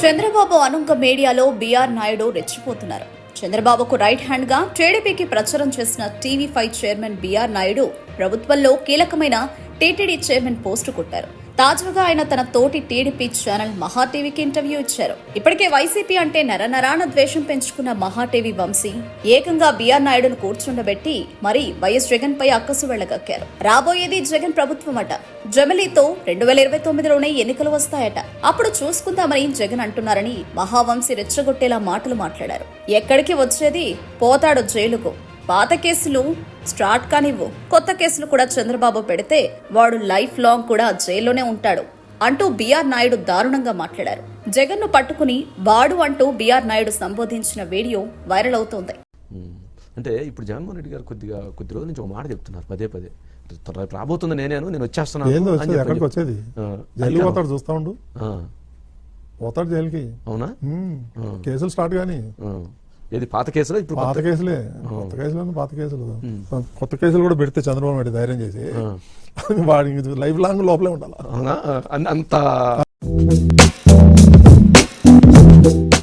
చంద్రబాబు అనుంక మీడియాలో బీఆర్ నాయుడు రెచ్చిపోతున్నారు. చంద్రబాబుకు రైట్ హ్యాండ్గా టీడీపీకి ప్రచారం చేసిన TV five chairman BR Naidu ప్రభుత్వంలో కీలకమైన టీటీడీ చైర్మన్ పోస్టు కొట్టారు. తాజాగా ఆయన తన తోటి టీడీపీ ఛానల్ మహా టీవీకి ఇంటర్వ్యూ ఇచ్చారు. ఇప్పటికే వైసీపీ అంటే నరనరాన ద్వేషం పెంచుకున్న మహా టీవీ వంశీ ఏకంగా బీఆర్ నాయుడును కూర్చుండబెట్టి మరి వైఎస్ జగన్ పై అక్కసు వెళ్ళగక్కారు రాబోయేది జగన్ ప్రభుత్వం అట జమిలీతో రెండు వేల ఇరవై తొమ్మిదిలోనే ఎన్నికలు వస్తాయట. అప్పుడు చూసుకుందామని జగన్ అంటున్నారని మహావంశీ రెచ్చగొట్టేలా మాటలు మాట్లాడారు. ఎక్కడికి వచ్చేది? పోతాడు జైలుకు. పాత కేసులు స్టార్ట్ కానివ్వు కొత్త కేసులు కూడా చంద్రబాబు పెడితే వాడు లైఫ్ లాంగ్ కూడా జైల్లోనే ఉంటాడు అంటూ బీఆర్ నాయుడు దారుణంగా మాట్లాడారు. జగన్ను పట్టుకుని వాడు అంటూ బీఆర్ నాయుడు సంబోధించిన వీడియో వైరల్ అవుతోంది. అంటే ఇప్పుడు జగన్మోహన్ రెడ్డి గారు కొద్దిగా కొద్ది రోజుల నుంచి ఒక మాట చెప్తున్నారు పదే పదే. రాబోతుంది నేనేను నేను వచ్చేస్తున్నాను వచ్చేది? ఎక్కడికి జైలు. పోతాడు చూస్తా ఉండు. పోతాడు జైలుకి. అవునా. కేసులు స్టార్ట్ కానీ. ఏది? పాత కేసులో? ఇప్పుడు పాత కేసులే. కొత్త కేసులు పాత కేసులు. కొత్త కేసులు కూడా పెడితే చంద్రబాబు నాయుడు ధైర్యం చేసి వాడికి లైఫ్ లాంగ్ లోపలే ఉండాలి? అంత